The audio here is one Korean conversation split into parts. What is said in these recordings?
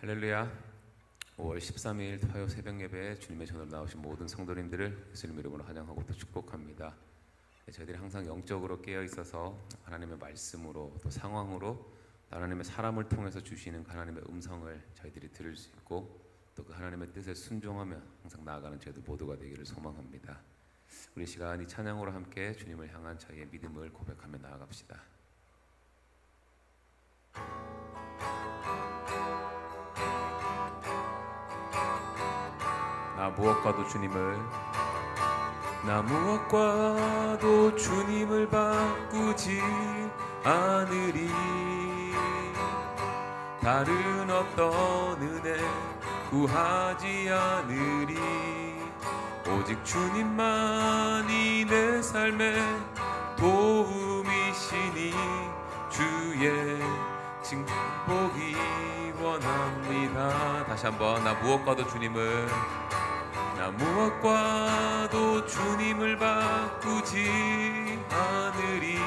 할렐루야. 5월 13일 화요 새벽 예배에 주님의 전으로 나오신 모든 성도님들을 예수님 이름으로 환영하고 또 축복합니다. 네, 저희들이 항상 영적으로 깨어 있어서 하나님의 말씀으로 또 상황으로 또 하나님의 사람을 통해서 주시는 그 하나님의 음성을 저희들이 들을 수 있고 또 그 하나님의 뜻에 순종하며 항상 나아가는 저희들 모두가 되기를 소망합니다. 우리 시간 이 찬양으로 함께 주님을 향한 저희의 믿음을 고백하며 나아갑시다. 나 무엇과도 주님을? 나 무엇과도 주님을 바꾸지 않으리. 다른 어떤 은혜 구하지 않으리. 오직 주님만이 내 삶의 도움이시니 주의 징복이 원합니다. 다시 한번 나 무엇과도 주님을 나 무엇과도 주님을 바꾸지 않으리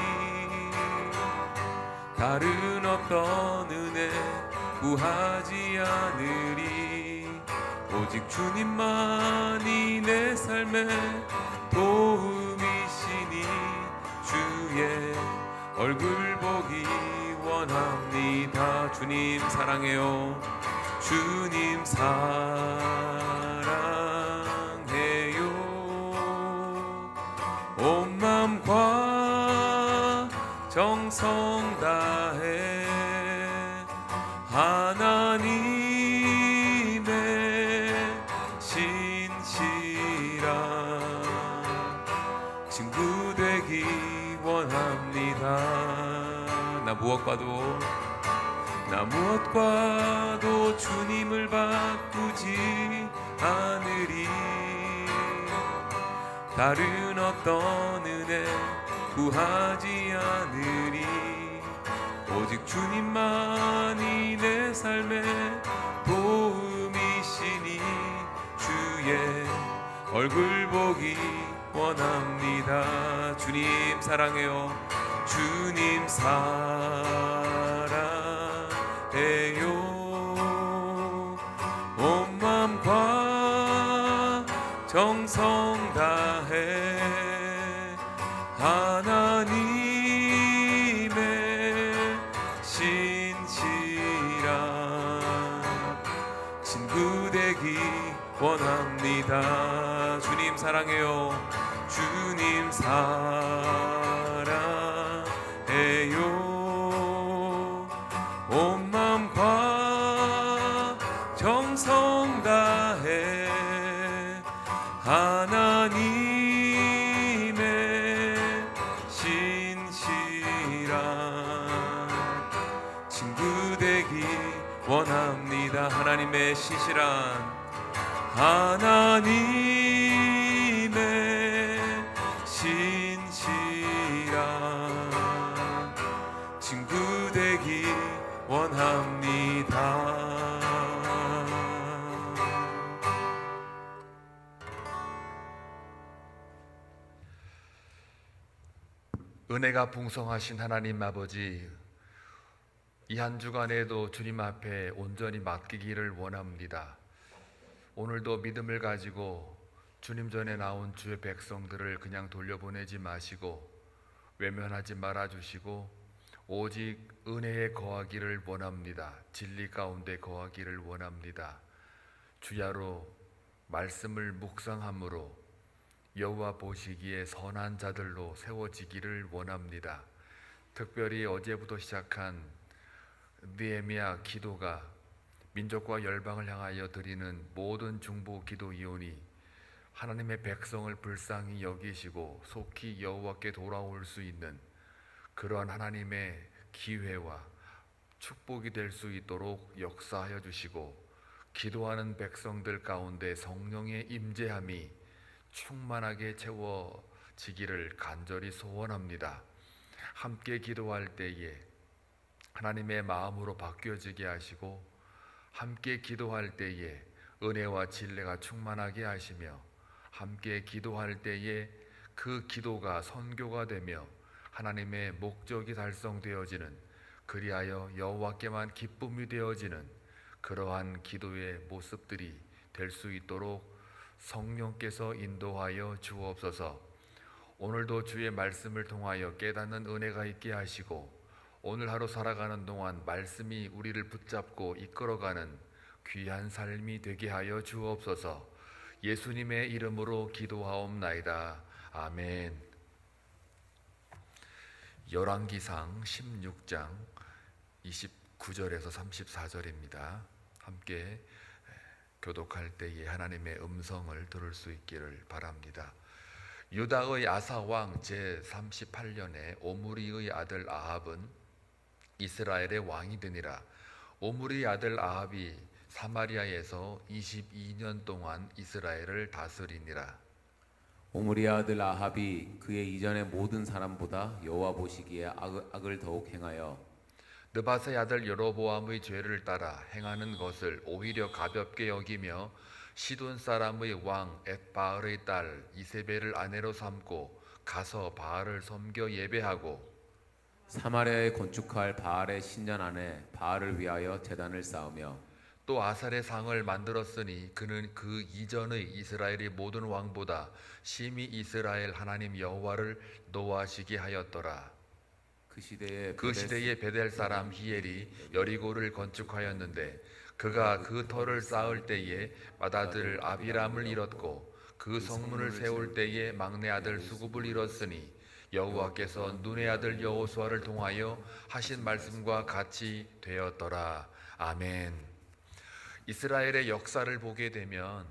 다른 어떤 은혜 구하지 않으리. 오직 주님만이 내 삶의 도움이시니 주의 얼굴 보기 원합니다. 주님 사랑해요. 주님 사랑 하나님의 신실한 친구 되기 원합니다. 나 무엇과도 나 무엇과도 주님을 바꾸지 않으리. 다른 어떤 은혜 구하지 않으리 오직 주님만이 내 삶의 도움이시니 주의 얼굴 보기 원합니다. 주님 사랑해요. 주님 사랑 원합니다 은혜가 풍성하신 하나님 아버지 이 한 주간에도 주님 앞에 온전히 맡기기를 원합니다. 오늘도 믿음을 가지고 주님 전에 나온 주의 백성들을 그냥 돌려보내지 마시고 외면하지 말아 주시고 오직 은혜에 거하기를 원합니다. 진리 가운데 거하기를 원합니다. 주야로 말씀을 묵상함으로 여호와 보시기에 선한 자들로 세워지기를 원합니다. 특별히 어제부터 시작한 느헤미야 기도가 민족과 열방을 향하여 드리는 모든 중보 기도 이온이 하나님의 백성을 불쌍히 여기시고 속히 여호와께 돌아올 수 있는 그러한 하나님의 기회와 축복이 될 수 있도록 역사하여 주시고 기도하는 백성들 가운데 성령의 임재함이 충만하게 채워지기를 간절히 소원합니다. 함께 기도할 때에 하나님의 마음으로 바뀌어지게 하시고 함께 기도할 때에 은혜와 진리가 충만하게 하시며 함께 기도할 때에 그 기도가 선교가 되며 하나님의 목적이 달성되어지는 그리하여 여호와께만 기쁨이 되어지는 그러한 기도의 모습들이 될 수 있도록 성령께서 인도하여 주옵소서. 오늘도 주의 말씀을 통하여 깨닫는 은혜가 있게 하시고 오늘 하루 살아가는 동안 말씀이 우리를 붙잡고 이끌어가는 귀한 삶이 되게 하여 주옵소서. 예수님의 이름으로 기도하옵나이다. 아멘. 열왕기상 16장 29절에서 34절입니다. 함께 교독할 때에 하나님의 음성을 들을 수 있기를 바랍니다. 유다의 아사 왕 제 38년에 오므리의 아들 아합은 이스라엘의 왕이 되니라. 오므리 아들 아합이 사마리아에서 22년 동안 이스라엘을 다스리니라. 오므리 아들 아합이 그의 이전의 모든 사람보다 여호와 보시기에 악, 악을 더욱 행하여 느바세 아들 여로보암의 죄를 따라 행하는 것을 오히려 가볍게 여기며 시돈 사람의 왕 엣바알의 딸 이세벨을 아내로 삼고 가서 바알을 섬겨 예배하고 사마리아에 건축할 바알의 신전 안에 바알을 위하여 제단을 쌓으며 또 아살의 상을 만들었으니 그는 그 이전의 이스라엘의 모든 왕보다 심히 이스라엘 하나님 여호와를 노하시게 하였더라. 그 시대에 그 시대에 베델 사람 히엘이 여리고를 건축하였는데 그가 그 터를 쌓을 때에 맏아들 아비람을 잃었고 그 성문을 세울 때에 막내 아들 수굽을 잃었으니 여호와께서 눈의 아들 여호수아를 통하여 하신 말씀과 같이 되었더라 아멘. 이스라엘의 역사를 보게 되면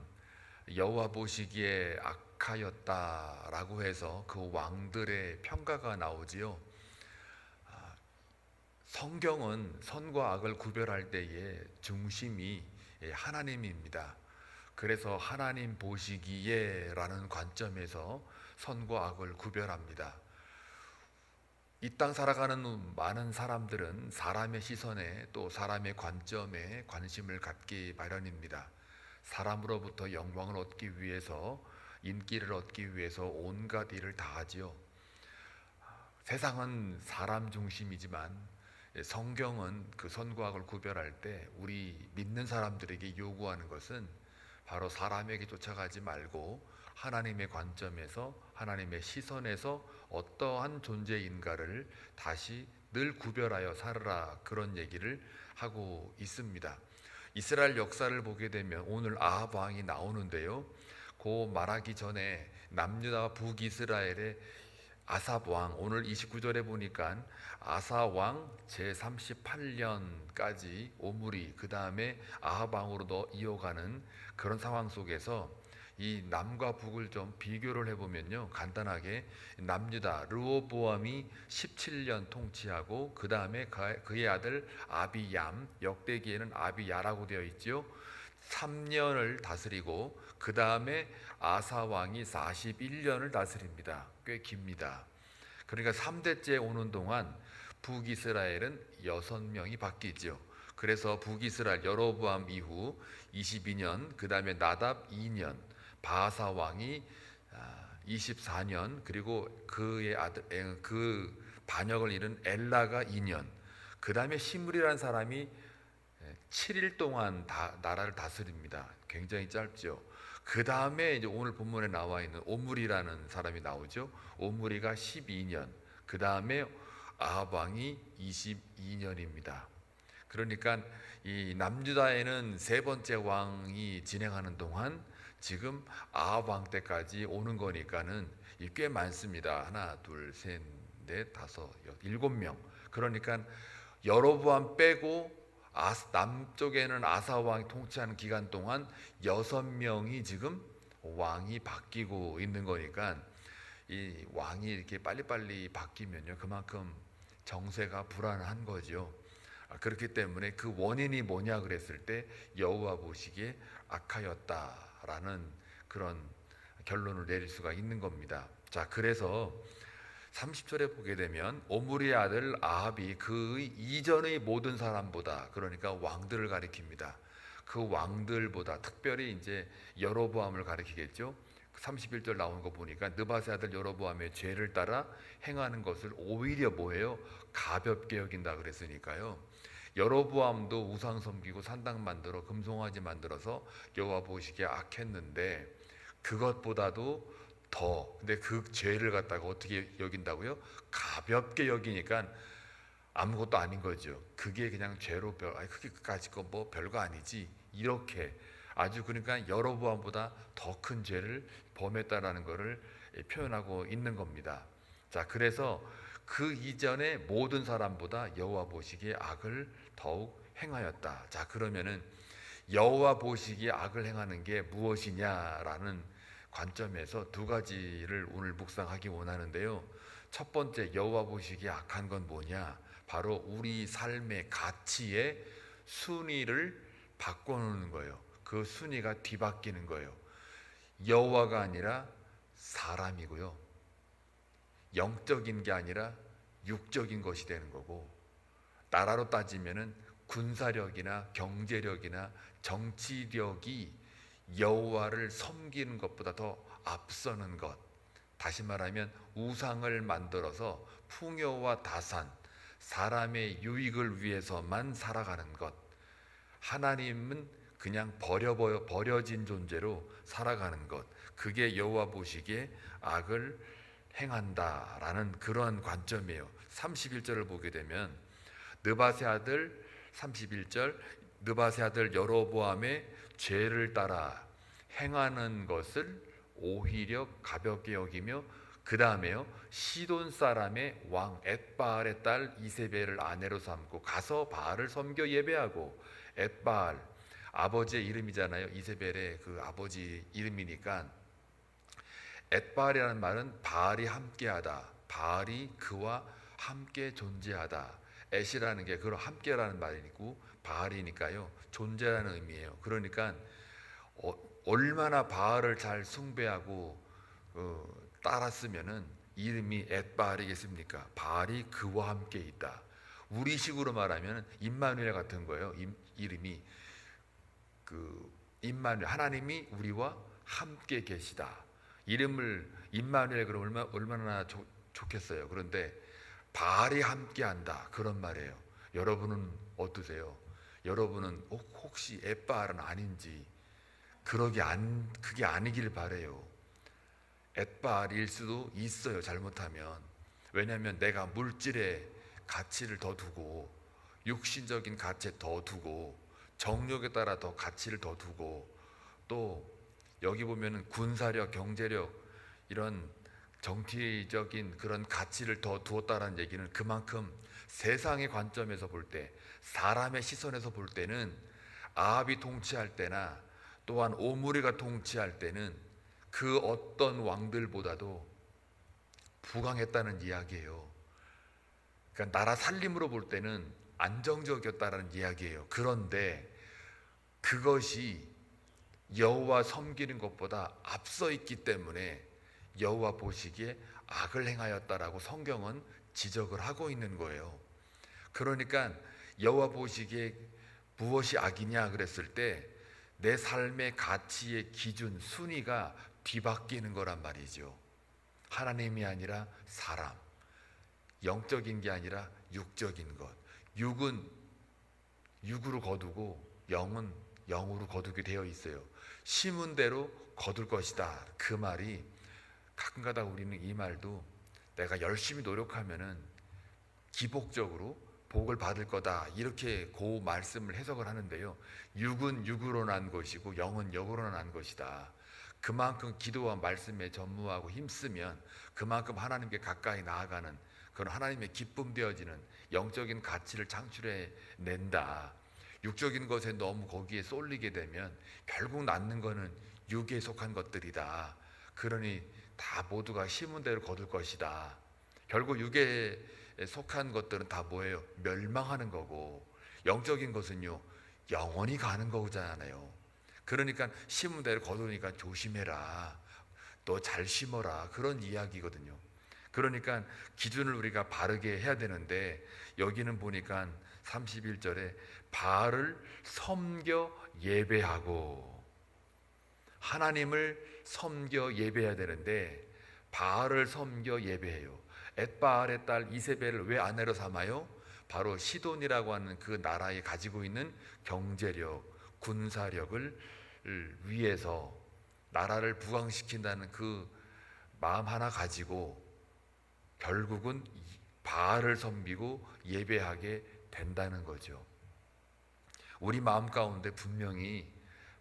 여호와 보시기에 악하였다라고 해서 그 왕들의 평가가 나오지요. 성경은 선과 악을 구별할 때에 중심이 하나님입니다. 그래서 하나님 보시기에라는 관점에서 선과 악을 구별합니다. 이 땅 살아가는 많은 사람들은 사람의 시선에 또 사람의 관점에 관심을 갖기 마련입니다. 사람으로부터 영광을 얻기 위해서 인기를 얻기 위해서 온갖 일을 다 하지요. 세상은 사람 중심이지만 성경은 그 선과학을 구별할 때 우리 믿는 사람들에게 요구하는 것은 바로 사람에게 쫓아가지 말고 하나님의 관점에서 하나님의 시선에서 어떠한 존재인가를 다시 늘 구별하여 살아라 그런 얘기를 하고 있습니다. 이스라엘 역사를 보게 되면 오늘 아합 왕이 나오는데요. 고 말하기 전에 남유다와 북이스라엘의 아삽 왕 오늘 29절에 보니까 아사 왕 제 38년까지 오므리 그 다음에 아합 왕으로 도 이어가는 그런 상황 속에서 이 남과 북을 좀 비교를 해보면요 간단하게 남유다 르호보암이 17년 통치하고 그 다음에 그의 아들 아비얌 역대기에는 아비야라고 되어 있지요 3년을 다스리고 그 다음에 아사 왕이 41년을 다스립니다. 꽤 깁니다. 그러니까 3대째 오는 동안 북이스라엘은 6명이 바뀌죠. 그래서 북이스라엘 여로보암 이후 22년, 그 다음에 나답 2년, 바사 왕이 24년, 그리고 그의 아들, 그 반역을 잃은 엘라가 2년, 그 다음에 시므리라는 사람이 7일 동안 다, 나라를 다스립니다. 굉장히 짧죠. 그 다음에 이제 오늘 본문에 나와 있는 오므리라는 사람이 나오죠. 오므리가 12년. 그 다음에 아합 왕이 22년입니다. 그러니까 이 남유다에는 세 번째 왕이 진행하는 동안 지금 아합 왕 때까지 오는 거니까는 꽤 많습니다. 하나, 둘, 셋, 넷, 다섯, 여섯, 일곱 명. 그러니까 여로보암 빼고 남쪽에는 아사 왕이 통치하는 기간 동안 여섯 명이 지금 왕이 바뀌고 있는 거니까 이 왕이 이렇게 빨리빨리 바뀌면요 그만큼 정세가 불안한 거죠. 아, 그렇기 때문에 그 원인이 뭐냐 그랬을 때 여호와 보시기에 악하였다 라는 그런 결론을 내릴 수가 있는 겁니다. 자 그래서 30절에 보게 되면 오므리의 아들 아합이 그 이전의 모든 사람보다 그러니까 왕들을 가리킵니다. 그 왕들보다 특별히 이제 여로보암을 가리키겠죠. 31절 나오는 거 보니까 느바세 아들 여로보암의 죄를 따라 행하는 것을 오히려 뭐예요? 가볍게 여긴다 그랬으니까요. 여로보암도 우상 섬기고 산당 만들어 금송아지 만들어서 여호와 보시기에 악했는데 그것보다도 더 근데 그 죄를 갖다가 어떻게 여긴다고요? 가볍게 여기니까 아무것도 아닌 거죠. 그게 그냥 죄로 별, 아니 그게까지 거뭐 별거 아니지. 이렇게 아주 그러니까 여로보암보다 더 큰 죄를 범했다라는 것을 표현하고 있는 겁니다. 자, 그래서 그 이전에 모든 사람보다 여호와 보시기에 악을 더욱 행하였다. 자, 그러면은 여호와 보시기에 악을 행하는 게 무엇이냐라는 관점에서 두 가지를 오늘 묵상하기 원하는데요. 첫 번째 여호와 보시기에 악한 건 뭐냐? 바로 우리 삶의 가치의 순위를 바꿔놓는 거예요. 그 순위가 뒤바뀌는 거예요. 여호와가 아니라 사람이고요. 영적인 게 아니라 육적인 것이 되는 거고 나라로 따지면은 군사력이나 경제력이나 정치력이 여호와를 섬기는 것보다 더 앞서는 것. 다시 말하면 우상을 만들어서 풍요와 다산, 사람의 유익을 위해서만 살아가는 것. 하나님은 그냥 버려 버려진 존재로 살아가는 것. 그게 여호와 보시기에 악을 행한다라는 그러한 관점이에요. 31절을 보게 되면 느바세 아들 31절 느바세 아들 여로보암의 죄를 따라 행하는 것을 오히려 가볍게 여기며 그 다음에요 시돈 사람의 왕 엣바알의 딸 이세벨을 아내로 삼고 가서 바알을 섬겨 예배하고 엣바알 아버지의 이름이잖아요 이세벨의 그 아버지 이름이니까 엣바알이라는 말은 바알이 함께하다 바알이 그와 함께 존재하다 엣이라는 게 그런 함께라는 말이고 바알이니까요 존재라는 의미예요 그러니까 어, 얼마나 바알을 잘 숭배하고 어, 따랐으면은 이름이 엣바알이겠습니까? 바알이 그와 함께 있다. 우리식으로 말하면 임마누엘 같은 거예요. 임, 이름이 그 임마누엘 하나님이 우리와 함께 계시다. 이름을 임마누엘 그럼 얼마, 얼마나 좋, 좋겠어요. 그런데 바알이 함께한다 그런 말이에요. 여러분은 어떠세요? 여러분은 혹- 혹시 엣바알은 아닌지 그러게 안 그게 아니길 바래요. 엣바알일 수도 있어요. 잘못하면 왜냐하면 내가 물질의 가치를 더 두고 육신적인 가치에 더 두고 정욕에 따라 더 가치를 더 두고 또 여기 보면은 군사력, 경제력 이런 정치적인 그런 가치를 더 두었다라는 얘기는 그만큼 세상의 관점에서 볼 때 사람의 시선에서 볼 때는 아합이 통치할 때나 또한 오므리가 통치할 때는 그 어떤 왕들보다도 부강했다는 이야기예요. 그러니까 나라 살림으로 볼 때는 안정적이었다라는 이야기예요. 그런데 그것이 여호와 섬기는 것보다 앞서 있기 때문에 여호와 보시기에 악을 행하였다라고 성경은 지적을 하고 있는 거예요. 그러니까 여호와 보시기에 무엇이 악이냐 그랬을 때 내 삶의 가치의 기준 순위가 뒤바뀌는 거란 말이죠. 하나님이 아니라 사람, 영적인 게 아니라 육적인 것. 육은 육으로 거두고 영은 영으로 거두게 되어 있어요. 심은 대로 거둘 것이다. 그 말이 가끔가다 우리는 이 말도 내가 열심히 노력하면은 기복적으로 복을 받을 거다 이렇게 그 말씀을 해석을 하는데요. 육은 육으로 난 것이고 영은 영으로 난 것이다. 그만큼 기도와 말씀에 전무하고 힘쓰면 그만큼 하나님께 가까이 나아가는 그런 하나님의 기쁨 되어지는 영적인 가치를 창출해 낸다. 육적인 것에 너무 거기에 쏠리게 되면 결국 낳는 거는 육에 속한 것들이다. 그러니 다 모두가 심은 대로 거둘 것이다. 결국 육에 속한 것들은 다 뭐예요? 멸망하는 거고 영적인 것은요 영원히 가는 거잖아요. 그러니까 심은 대로 거두니까 조심해라. 또잘 심어라. 그런 이야기거든요. 그러니까 기준을 우리가 바르게 해야 되는데 여기는 보니까 31절에 바알을 섬겨 예배하고 하나님을 섬겨 예배해야 되는데 바알을 섬겨 예배해요. 엣바알의 딸 이세벨을 왜 아내로 삼아요? 바로 시돈이라고 하는 그 나라에 가지고 있는 경제력, 군사력을 위해서 나라를 부강시킨다는 그 마음 하나 가지고 결국은 바알을 섬기고 예배하게 된다는 거죠. 우리 마음 가운데 분명히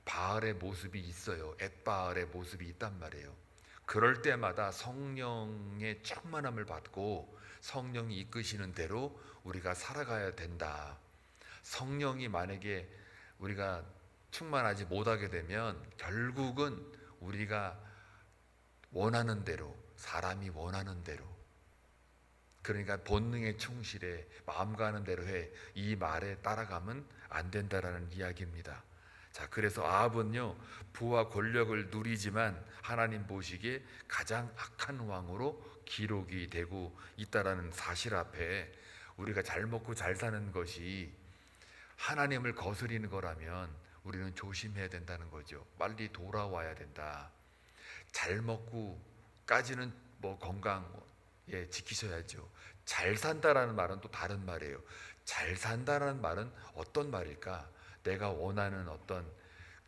바알의 모습이 있어요. 엣바알의 모습이 있단 말이에요. 그럴 때마다 성령의 충만함을 받고 성령이 이끄시는 대로 우리가 살아가야 된다. 성령이 만약에 우리가 충만하지 못하게 되면 결국은 우리가 원하는 대로 사람이 원하는 대로 그러니까 본능에 충실해 마음 가는 대로 해 이 말에 따라가면 안 된다라는 이야기입니다. 자, 그래서 아합은요 부와 권력을 누리지만 하나님 보시기에 가장 악한 왕으로 기록이 되고 있다라는 사실 앞에 우리가 잘 먹고 잘 사는 것이 하나님을 거스리는 거라면 우리는 조심해야 된다는 거죠. 빨리 돌아와야 된다. 잘 먹고까지는 뭐 건강 예 지키셔야죠. 잘 산다라는 말은 또 다른 말이에요. 잘 산다라는 말은 어떤 말일까? 내가 원하는 어떤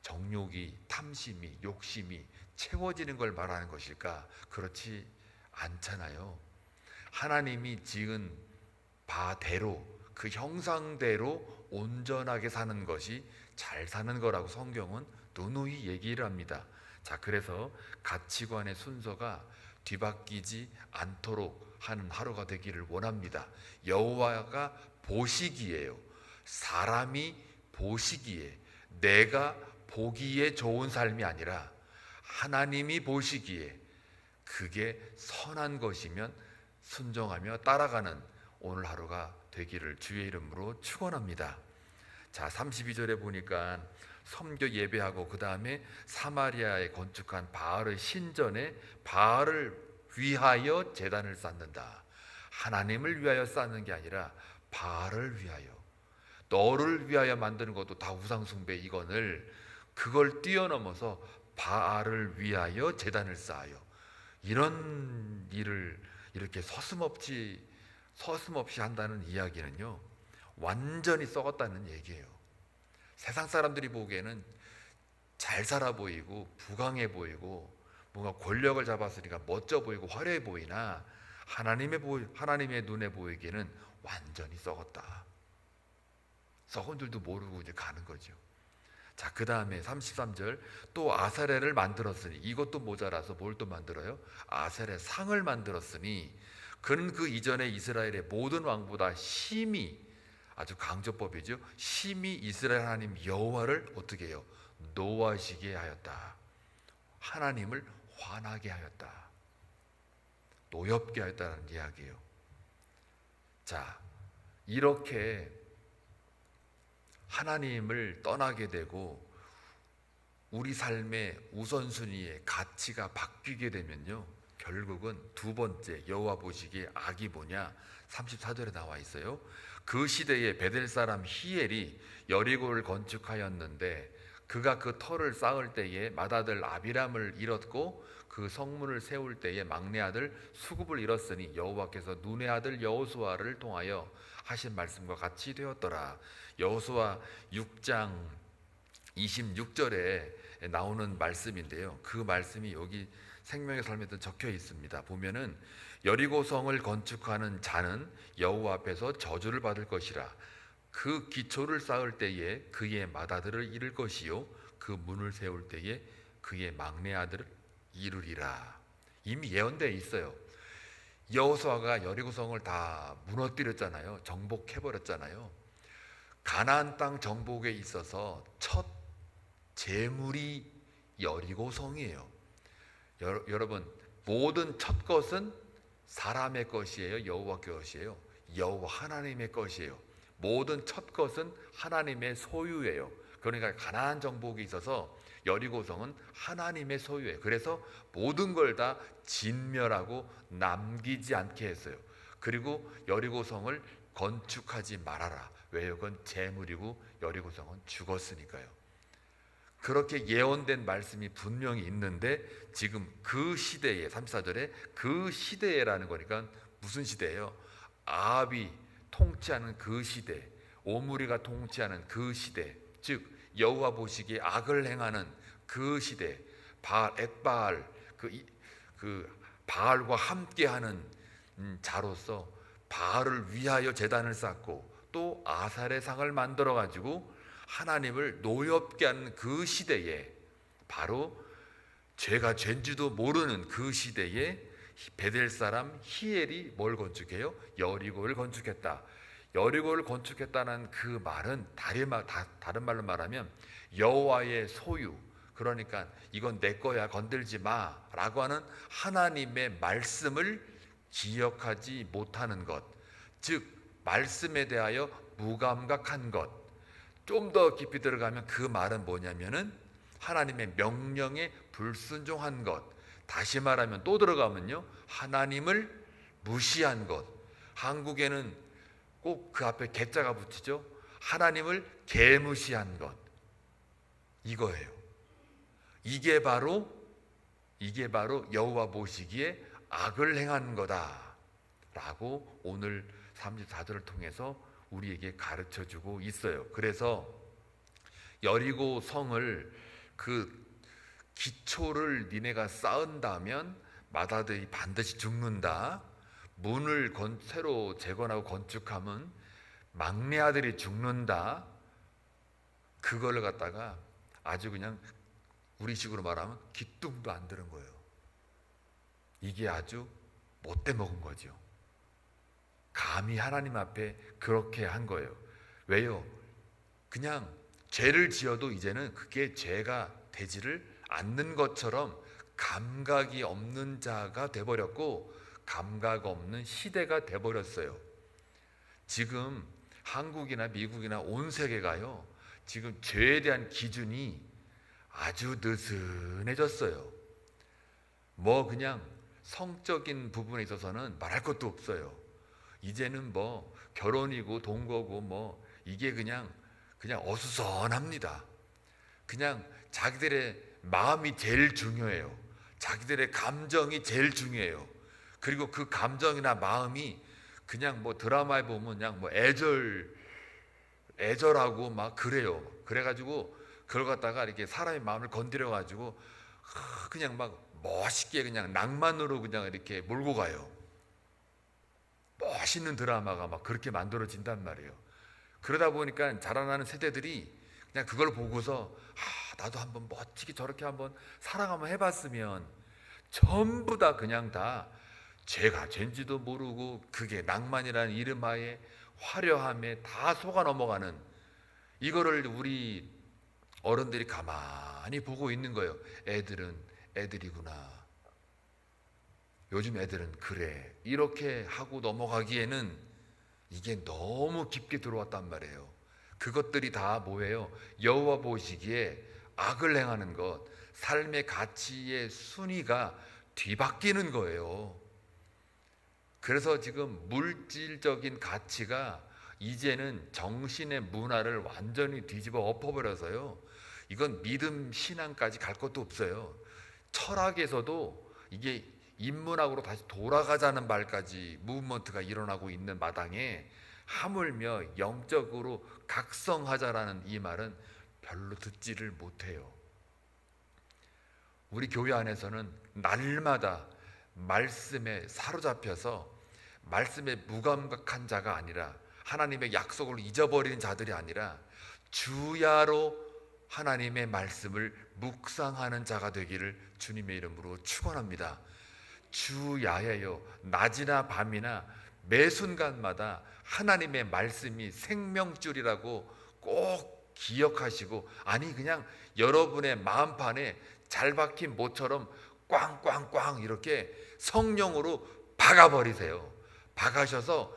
정욕이, 탐심이, 욕심이 채워지는 걸 말하는 것일까? 그렇지 않잖아요. 하나님이 지은 바대로 그 형상대로 온전하게 사는 것이 잘 사는 거라고 성경은 누누이 얘기를 합니다. 자, 그래서 가치관의 순서가 뒤바뀌지 않도록 하는 하루가 되기를 원합니다. 여호와가 보시기에요. 사람이 보시기에 내가 보기에 좋은 삶이 아니라 하나님이 보시기에 그게 선한 것이면 순종하며 따라가는 오늘 하루가 되기를 주의 이름으로 축원합니다. 자, 32절에 보니까 섬겨 예배하고 그 다음에 사마리아에 건축한 바알의 신전에 바알을 위하여 재단을 쌓는다. 하나님을 위하여 쌓는 게 아니라 바알을 위하여 너를 위하여 만드는 것도 다 우상 숭배 이거를 그걸 뛰어넘어서 바알을 위하여 재단을 쌓아요. 이런 일을 이렇게 서슴없이 서슴없이 한다는 이야기는요. 완전히 썩었다는 얘기예요. 세상 사람들이 보기에는 잘 살아 보이고 부강해 보이고 뭔가 권력을 잡았으니까 멋져 보이고 화려해 보이나 하나님의 보 하나님의 눈에 보이기에는 완전히 썩었다. 썩은 줄도 모르고 이제 가는 거죠. 자, 그 다음에 33절 또 아사레를 만들었으니 이것도 모자라서 뭘 또 만들어요? 아사레 상을 만들었으니 그는 그 이전에 이스라엘의 모든 왕보다 심히 아주 강조법이죠. 심히 이스라엘 하나님 여호와를 어떻게 해요? 노하시게 하였다. 하나님을 화나게 하였다. 노엽게 하였다는 이야기예요. 자, 이렇게 하나님을 떠나게 되고 우리 삶의 우선순위의 가치가 바뀌게 되면요. 결국은 두 번째 여호와 보시기에 악이 뭐냐? 34절에 나와 있어요. 그 시대에 베델 사람 히엘이 여리고를 건축하였는데 그가 그 터를 쌓을 때에 맏아들 아비람을 잃었고 그 성문을 세울 때에 막내 아들 수굽을 잃었으니 여호와께서 눈의 아들 여호수아를 통하여 하신 말씀과 같이 되었더라. 여호수아 6장 26절에 나오는 말씀인데요. 그 말씀이 여기 생명의 삶에도 적혀 있습니다. 보면은 여리고성을 건축하는 자는 여호와 앞에서 저주를 받을 것이라. 그 기초를 쌓을 때에 그의 맏아들을 잃을 것이요 그 문을 세울 때에 그의 막내 아들을 이루리라. 이미 예언되어 있어요. 여호수아가 여리고성을 다 무너뜨렸잖아요. 정복해 버렸잖아요. 가나안 땅 정복에 있어서 첫 재물이 여리고성이에요. 여러, 여러분 모든 첫 것은 사람의 것이에요. 여호와 것이에요. 여호와 하나님의 것이에요. 모든 첫 것은 하나님의 소유예요. 그러니까 가나안 정복이 있어서 여리고성은 하나님의 소유예요. 그래서 모든 걸 다 진멸하고 남기지 않게 했어요. 그리고 여리고성을 건축하지 말아라. 왜요? 그건 재물이고 여리고성은 죽었으니까요. 그렇게 예언된 말씀이 분명히 있는데 지금 그 시대에 34절에 그 시대에라는 거니까 무슨 시대예요? 아합이 통치하는 그 시대, 오므리가 통치하는 그 시대, 즉 여호와 보시기에 악을 행하는 그 시대, 바알, 엣바알 그, 이- 그 바알과 함께하는 음, 자로서 바알을 위하여 제단을 쌓고 또 아살의 상을 만들어 가지고 하나님을 노엽게 하는 그 시대에 바로 죄가 죄인지도 모르는 그 시대에 베델 사람 히엘이 뭘 건축해요? 여리고를 건축했다. 여리고를 건축했다는 그 말은 다른, 말, 다, 다른 말로 말하면 여호와의 소유 그러니까 이건 내 거야 건들지 마라고 하는 하나님의 말씀을 기억하지 못하는 것, 즉 말씀에 대하여 무감각한 것. 좀 더 깊이 들어가면 그 말은 뭐냐면은 하나님의 명령에 불순종한 것. 다시 말하면 또 들어가면요. 하나님을 무시한 것. 한국에는 꼭 그 앞에 개자가 붙이죠. 하나님을 개무시한 것. 이거예요. 이게 바로 이게 바로 여호와 보시기에 악을 행한 거다라고 오늘 34절을 통해서 우리에게 가르쳐 주고 있어요. 그래서 여리고 성을 그 기초를 니네가 쌓은다면 마다들이 반드시 죽는다. 문을 건, 새로 재건하고 건축하면 막내 아들이 죽는다. 그걸 갖다가 아주 그냥 우리식으로 말하면 기뚱도 안 드는 거예요. 이게 아주 못돼 먹은 거죠. 감히 하나님 앞에 그렇게 한 거예요. 왜요? 그냥 죄를 지어도 이제는 그게 죄가 되지를 않는 것처럼 감각이 없는 자가 돼버렸고 감각 없는 시대가 돼버렸어요. 지금 한국이나 미국이나 온 세계가요. 지금 죄에 대한 기준이 아주 느슨해졌어요. 뭐 그냥 성적인 부분에 있어서는 말할 것도 없어요. 이제는 뭐 결혼이고 동거고 뭐 이게 그냥 그냥 어수선합니다. 그냥 자기들의 마음이 제일 중요해요. 자기들의 감정이 제일 중요해요. 그리고 그 감정이나 마음이 그냥 뭐 드라마에 보면 그냥 뭐 애절 애절하고 막 그래요. 그래가지고 그걸 갖다가 이렇게 사람의 마음을 건드려 가지고 그냥 막 멋있게 그냥 낭만으로 그냥 이렇게 몰고 가요. 멋있는 드라마가 막 그렇게 만들어진단 말이에요. 그러다 보니까 자라나는 세대들이 그냥 그걸 보고서 아, 나도 한번 멋지게 저렇게 한번 사랑 한번 해봤으면 전부 다 그냥 다 죄가 죄인지도 모르고 그게 낭만이라는 이름하에 화려함에 다 속아 넘어가는 이거를 우리 어른들이 가만히 보고 있는 거예요. 애들은 애들이구나. 요즘 애들은 그래. 이렇게 하고 넘어가기에는 이게 너무 깊게 들어왔단 말이에요. 그것들이 다 뭐예요? 여호와 보시기에 악을 행하는 것, 삶의 가치의 순위가 뒤바뀌는 거예요. 그래서 지금 물질적인 가치가 이제는 정신의 문화를 완전히 뒤집어 엎어버려서요. 이건 믿음 신앙까지 갈 것도 없어요. 철학에서도 이게 인문학으로 다시 돌아가자는 말까지 무브먼트가 일어나고 있는 마당에 하물며 영적으로 각성하자라는 이 말은 별로 듣지를 못해요. 우리 교회 안에서는 날마다 말씀에 사로잡혀서 말씀에 무감각한 자가 아니라 하나님의 약속을 잊어버리는 자들이 아니라 주야로 하나님의 말씀을 묵상하는 자가 되기를 주님의 이름으로 축원합니다. 주야예요. 낮이나 밤이나 매 순간마다 하나님의 말씀이 생명줄이라고 꼭 기억하시고 아니 그냥 여러분의 마음판에 잘 박힌 모처럼 꽝꽝꽝 이렇게 성령으로 박아버리세요. 박아셔서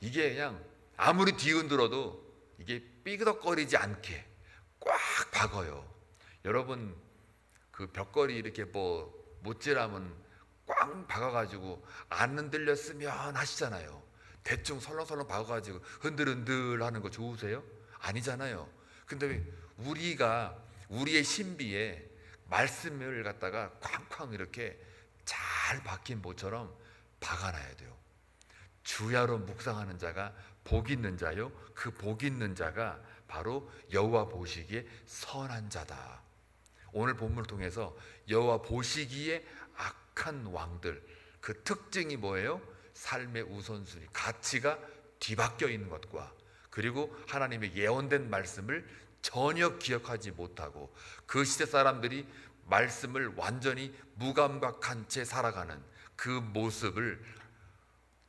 이게 그냥 아무리 뒤흔들어도 이게 삐그덕거리지 않게 꽉 박어요. 여러분 그 벽걸이 이렇게 뭐 못질하면 꽝 박아가지고 안 흔들렸으면 하시잖아요. 대충 설렁설렁 박아가지고 흔들흔들 하는 거 좋으세요? 아니잖아요. 근데 우리가 우리의 신비에 말씀을 갖다가 쾅쾅 이렇게 잘 박힌 모처럼 박아놔야 돼요. 주야로 묵상하는 자가 복 있는 자요. 그 복 있는 자가 바로 여호와 보시기에 선한 자다. 오늘 본문을 통해서 여호와 보시기에 악한 왕들 그 특징이 뭐예요? 삶의 우선순위, 가치가 뒤바뀌어 있는 것과 그리고 하나님의 예언된 말씀을 전혀 기억하지 못하고 그 시대 사람들이 말씀을 완전히 무감각한 채 살아가는 그 모습을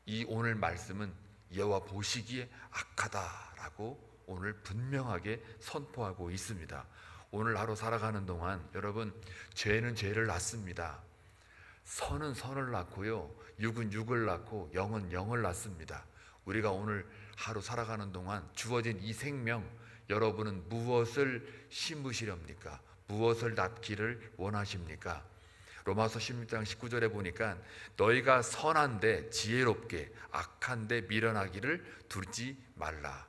이 오늘 말씀은 여호와 보시기에 악하다라고 오늘 분명하게 선포하고 있습니다. 오늘 하루 살아가는 동안 여러분 죄는 죄를 낳습니다. 선은 선을 낳고요. 육은 육을 낳고 영은 영을 낳습니다. 우리가 오늘 하루 살아가는 동안 주어진 이 생명 여러분은 무엇을 심으시렵니까? 무엇을 낳기를 원하십니까? 로마서 16장 19절에 보니까 너희가 선한데 지혜롭게 악한데 미련하기를 두지 말라.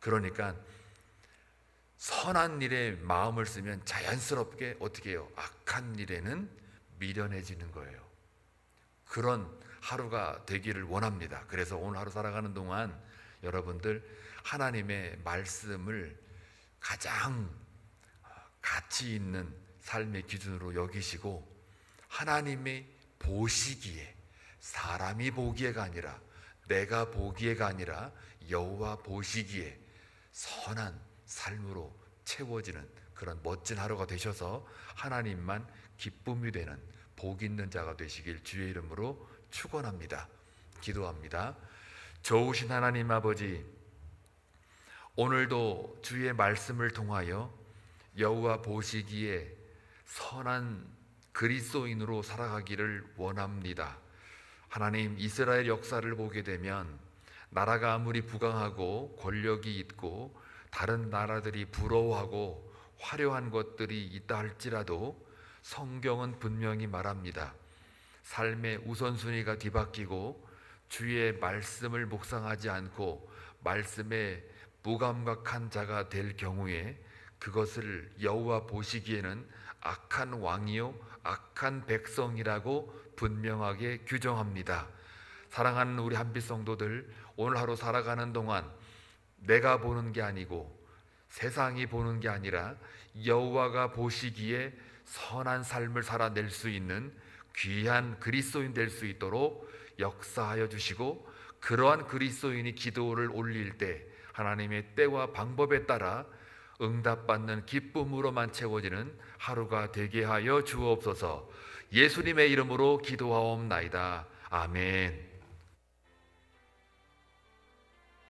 그러니까 선한 일에 마음을 쓰면 자연스럽게 어떻게 해요? 악한 일에는 미련해지는 거예요. 그런 하루가 되기를 원합니다. 그래서 오늘 하루 살아가는 동안 여러분들 하나님의 말씀을 가장 가치 있는 삶의 기준으로 여기시고 하나님의 보시기에 사람이 보기에가 아니라 내가 보기에가 아니라 여호와 보시기에 선한 삶으로 채워지는 그런 멋진 하루가 되셔서 하나님만 기쁨이 되는 복 있는 자가 되시길 주의 이름으로 축원합니다. 기도합니다. 좋으신 하나님 아버지 오늘도 주의 말씀을 통하여 여호와 보시기에 선한 그리스도인으로 살아가기를 원합니다. 하나님 이스라엘 역사를 보게 되면 나라가 아무리 부강하고 권력이 있고 다른 나라들이 부러워하고 화려한 것들이 있다 할지라도 성경은 분명히 말합니다. 삶의 우선순위가 뒤바뀌고 주의 말씀을 묵상하지 않고 말씀에 무감각한 자가 될 경우에 그것을 여호와 보시기에는 악한 왕이요 악한 백성이라고 분명하게 규정합니다. 사랑하는 우리 한빛 성도들 오늘 하루 살아가는 동안 내가 보는 게 아니고 세상이 보는 게 아니라 여호와가 보시기에 선한 삶을 살아낼 수 있는 귀한 그리스도인 될 수 있도록 역사하여 주시고 그러한 그리스도인이 기도를 올릴 때 하나님의 때와 방법에 따라 응답받는 기쁨으로만 채워지는 하루가 되게 하여 주옵소서. 예수님의 이름으로 기도하옵나이다. 아멘.